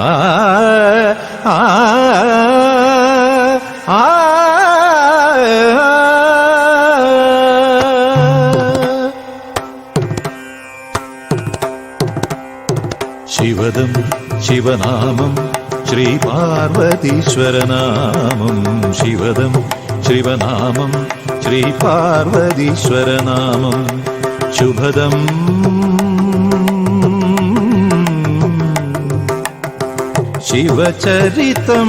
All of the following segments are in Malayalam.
ആ ശിവദം ശിവനാമം ശ്രീ പാർവതീശ്വരനാമം. ശിവദം ശിവനാമം ശ്രീ പാർവതീശ്വരനാമം. ശുഭദം ശിവചരിതം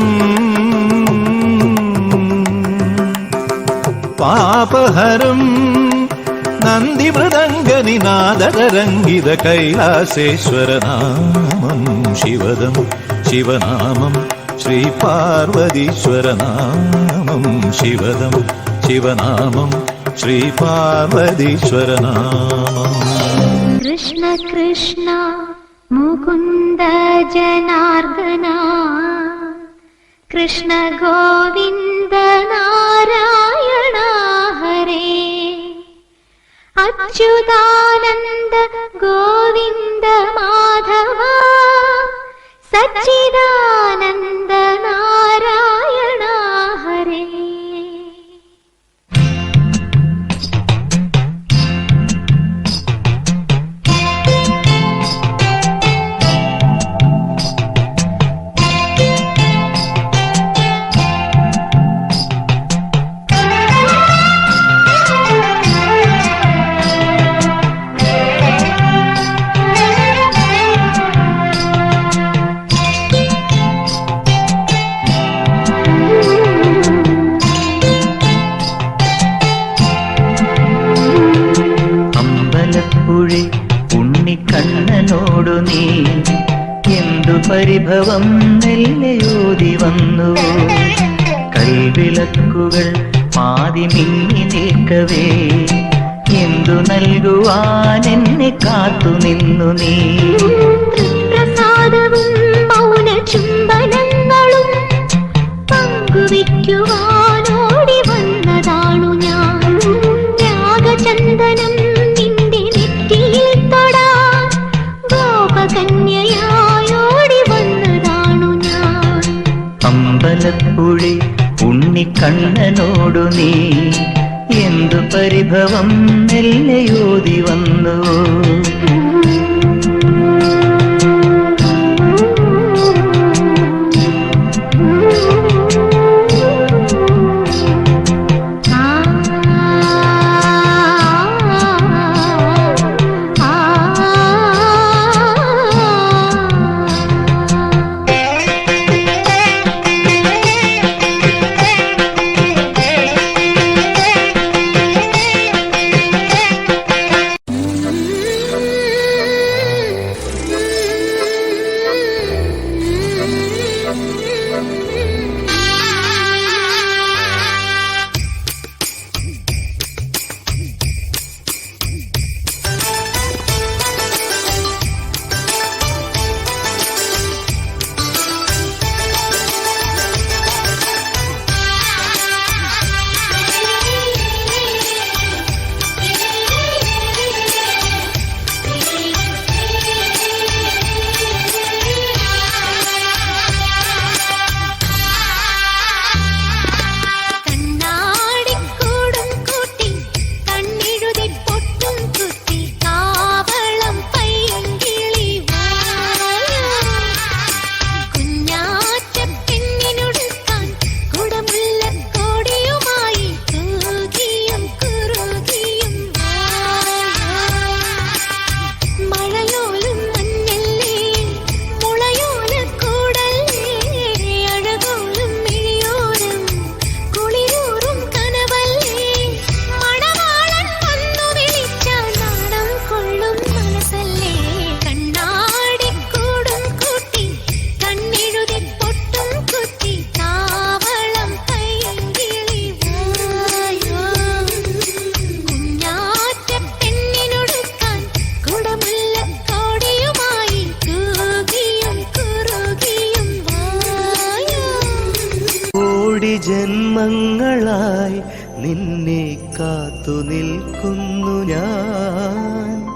പാപഹരം നന്ദിമൃദംഗനിനാദരംഗിത കൈലാസേശ്വരനാമം ശിവദം ശിവനാമം ശ്രീ പാർവതീശ്വരനാമം ശിവദം ശിവനാമം ശ്രീ പാർവതീശ്വരനാമം കൃഷ്ണ കൃഷ്ണ മുകുന്ദ ജനാർദ്ദന കൃഷ്ണ ഗോവിന്ദ നാരായണ ഹരേ. അച്യുതാനന്ദ ഗോവിന്ദ ഉണ്ണിക്കണ്ണനോടു നീ എന്തു പരിഭവം നെല്ലയോതി വന്നു കൈവിളക്കുകൾ പാതി മിന്നി നിൽക്കവേ എന്തു നൽകുവാൻ എന്നെ കാത്തു നിന്നു നീ? പ്രസാദവും മൗന ചുംബനങ്ങളും പങ്കുവയ്ക്കുവാനോടി ഉണ്ണിക്കണ്ണനോടു നീ എന്തു പരിഭവം എല്ലയോതി വന്നു. ജന്മങ്ങളായി നിന്നെ കാത്തു നിൽക്കുന്നു ഞാൻ.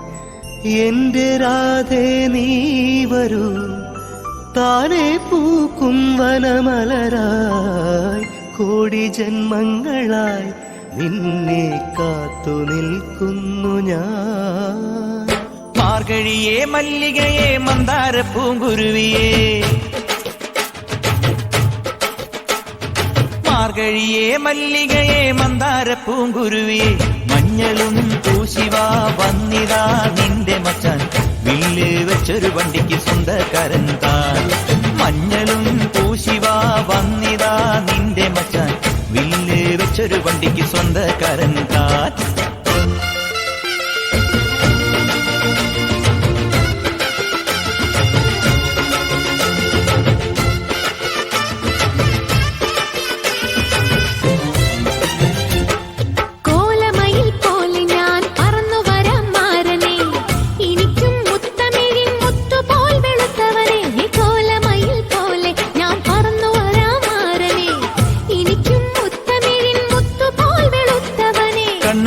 എന്റെ രാധേ നീ വരൂ. താനെ പൂക്കും വനമലരായി കോടി ജന്മങ്ങളായി നിന്നെ കാത്തു നിൽക്കുന്നു ഞാൻ. മാർഗഴിയെ മല്ലികയെ മന്ദാര പൂങ്കുരുവിയെ മാർഗഴിയെ മല്ലികയെ മന്ദാര പൂങ്കുരുവിയെ മഞ്ഞളും പൂശിവാ വന്നിതാ നിന്റെ മച്ചാൻ. വില്ല് വെച്ചൊരു വണ്ടിക്ക് സ്വന്തക്കാരൻ താൻ. മഞ്ഞളും പൂശിവാ വന്നിതാ നിന്റെ മച്ചാൻ. വില്ല് വെച്ചൊരു വണ്ടിക്ക് സ്വന്തക്കാരൻ താൻ.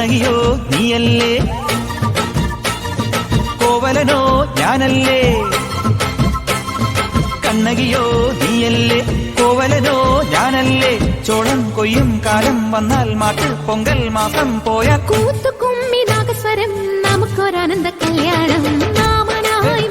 കണ്ണകിയോ നീയല്ലേ? കോവലനോ ഞാനല്ലേ? കണ്ണകിയോ നീയല്ലേ? കോവലനോ ഞാനല്ലേ? ചോളം കൊയ്യും കാലം വന്നാൽ മാട്ട് പൊങ്കൽ മാസം പോയ കൂത്തുകുമ്മി നാഗസ്വരം നമുക്കൊരാനന്ദ കല്യാണം നാമനായി